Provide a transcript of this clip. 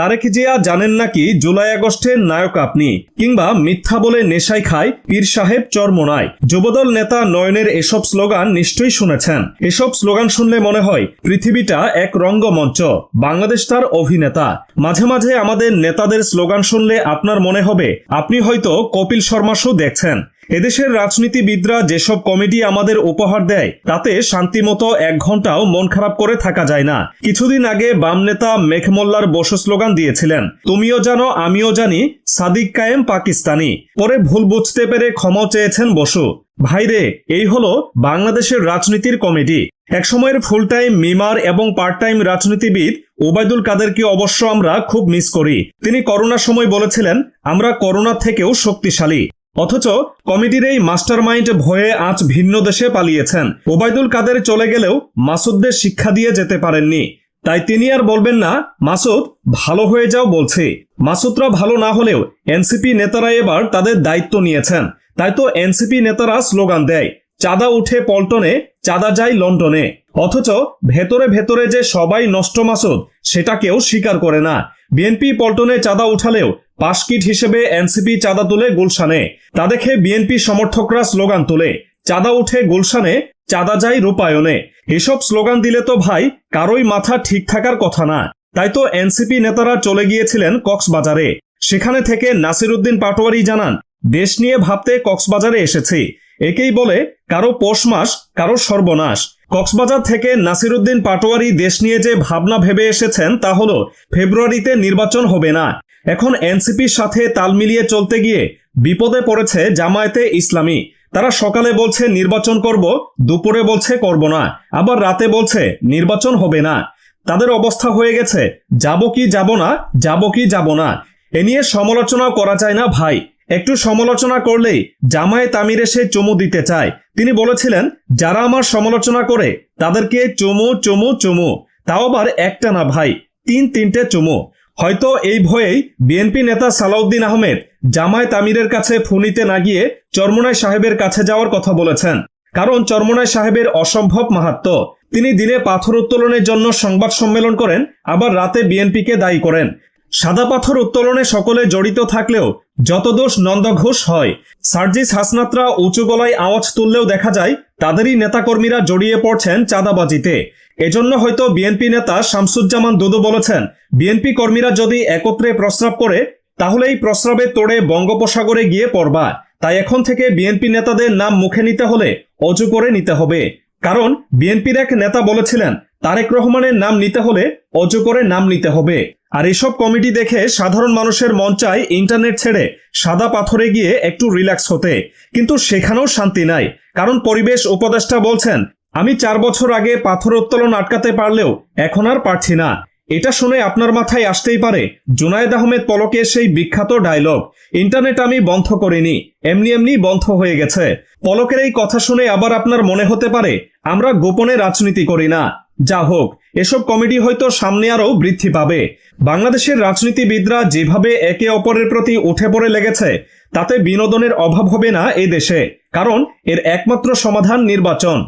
তারেক জিয়া জানেন নাকি জুলাই আগস্টের নায়ক আপনি? কিংবা মিথ্যা বলে নেশায় খায় পীর সাহেব চরমোনায়? যুবদল নেতা নয়নের এসব স্লোগান নিশ্চয়ই শুনেছেন। এসব স্লোগান শুনলে মনে হয় পৃথিবীটা এক রঙ্গমঞ্চ। বাংলাদেশ তার অভিনেতা। মাঝে মাঝে আমাদের নেতাদের স্লোগান শুনলে আপনার মনে হবে, আপনি হয়তো কপিল শর্মা শো দেখছেন। এদেশের রাজনীতিবিদরা যেসব কমেডি আমাদের উপহার দেয়, তাতে শান্তিমতো এক ঘন্টাও মন খারাপ করে থাকা যায় না। কিছুদিন আগে বাম নেতা মেঘমোল্লার বসু স্লোগান দিয়েছিলেন, তুমিও জানো, আমিও জানি, সাদিক কায়েম পাকিস্তানি। পরে ভুল বুঝতে পেরে ক্ষমা চেয়েছেন বসু। ভাইরে এই হলো বাংলাদেশের রাজনীতির কমেডি একসময়ের ফুল টাইম মিমার এবং পার্ট টাইম রাজনীতিবিদ ওবায়দুল কাদেরকে অবশ্য আমরা খুব মিস করি। তিনি করোনার সময় বলেছিলেন, আমরা করোনা থেকেও শক্তিশালী। অথচ কমিটির এই মাস্টার মাইন্ড ভয়ে আজ ভিন্ন দেশে পালিয়েছেন। ওবায়দুল কাদের চলে গেলেও মাসুদদের শিক্ষা দিয়ে যেতে পারেননি। তাই তিনি আর বলবেন না, মাসুদ, ভালো হয়ে যাও, বলছে। মাসুদরা ভালো না হলেও এনসিপি নেতারা এবার তাদের দায়িত্ব নিয়েছেন। তাই তো এনসিপি নেতারা স্লোগান দেয়, চাঁদা উঠে পল্টনে, চাঁদা যায় লন্ডনে। অথচ ভেতরে ভেতরে যে সবাই নষ্ট মাসুদ, সেটা কেউ স্বীকার করে না। বিএনপি পল্টনে চাঁদা উঠালেও পাশকিট হিসেবে এনসিপি চাঁদা তুলে গুলশানে। তা দেখে বিএনপি সমর্থকরা স্লোগান তোলে, চাঁদা উঠে গুলশানে, চাঁদা যায় রূপায়ণে। এসব স্লোগান দিলে তো ভাই, কারোই মাথা ঠিক থাকার কথা না। তাই তো এনসিপি নেতারা চলে গিয়েছিলেন কক্সবাজারে। সেখানে থেকে নাসিরুদ্দিন পাটোয়ারি জানান, দেশ নিয়ে ভাবতে কক্সবাজারে এসেছি। একেই বলে, কারও পৌষ মাস, কারও সর্বনাশ। কক্সবাজার থেকে নাসিরুদ্দিন পাটোয়ারি দেশ নিয়ে যে ভাবনা ভেবে এসেছেন তা হলো, ফেব্রুয়ারিতে নির্বাচন হবে না। এখন এনসিপির সাথে তাল মিলিয়ে চলতে গিয়ে বিপদে পড়েছে জামায়াতে ইসলামী। তারা সকালে বলছে, নির্বাচন করব, দুপুরে বলছে, করব না। আবার রাতে বলছে, নির্বাচন হবে না। তাদের অবস্থা হয়ে গেছে, যাব কি যাব না, যাব কি যাব না। এ নিয়ে সমালোচনা করা যায় না ভাই। একটু সমালোচনা করলেই জামায়াত আমির এসে চুমু দিতে চায়। তিনি বলেছিলেন, যারা আমার সমালোচনা করে, তাদেরকে চুমু চুমু চুমু। তাও আবার একটা না ভাই, তিন তিনটে চুমু। হয়তো এই ভয়েই বিএনপি নেতা সালাউদ্দিন আহমেদ জামায়াত আমিরের কাছে ফোনিতে না গিয়ে চরমোনাই সাহেবের কাছে যাওয়ার কথা বলেছেন। কারণ চরমোনাই সাহেবের অসম্ভব মাহাত্ম। তিনি দিনে পাথর উত্তোলনের জন্য সংবাদ সম্মেলন করেন, আবার রাতে বিএনপিকে দায়ী করেন। সাদা পাথর উত্তোলনে সকলে জড়িত থাকলেও যত দোষ নন্দঘোষ হয়। সার্জিস হাসনাতরা উঁচু গলায় আওয়াজ তুললেও দেখা যায় তাদেরই নেতাকর্মীরা জড়িয়ে পড়ছেন চাঁদাবাজিতে। এজন্য হয়তো বিএনপি নেতা শামসুজ্জামান দুদু বলেছেন, বিএনপি কর্মীরা যদি একত্রে প্রস্রাব করে তাহলে এই প্রস্রাবে তোড়ে বঙ্গোপসাগরে গিয়ে পড়বা। তাই এখন থেকে বিএনপি নেতাদের নাম মুখে নিতে হলে অজু করে নিতে হবে। কারণ বিএনপির এক নেতা বলেছিলেন তারেক রহমানের নাম নিতে হলে অজু করে নাম নিতে হবে। আর এসব কমিটি দেখে সাধারণ মানুষের মন চায় ইন্টারনেট ছেড়ে সাদা পাথরে গিয়ে একটু রিল্যাক্স হতে। কিন্তু সেখানেও শান্তি নাই, কারণ পরিবেশ উপদেষ্টা বলছেন, আমি চার বছর আগে পাথর উত্তোলন আটকাতে পারলেও এখন আর পারছি না। এটা শুনে আপনার মাথায় আসতেই পারে, জুনায়েদ আহমেদ পলকের সেই বিখ্যাত ডায়লগ, ইন্টারনেট আমি বন্ধ করিনি, এমনি এমনি বন্ধ হয়ে গেছে। পলকের এই কথা শুনে আবার আপনার মনে হতে পারে, আমরা গোপনে রাজনীতি করি না। যা হোক, এসব কমিটি হয়তো সামনে আরও বৃদ্ধি পাবে। বাংলাদেশের রাজনীতিবিদরা যেভাবে একে অপরের প্রতি উঠে পড়ে লেগেছে, তাতে বিনোদনের অভাব হবে না এ দেশে, কারণ এর একমাত্র সমাধান নির্বাচন।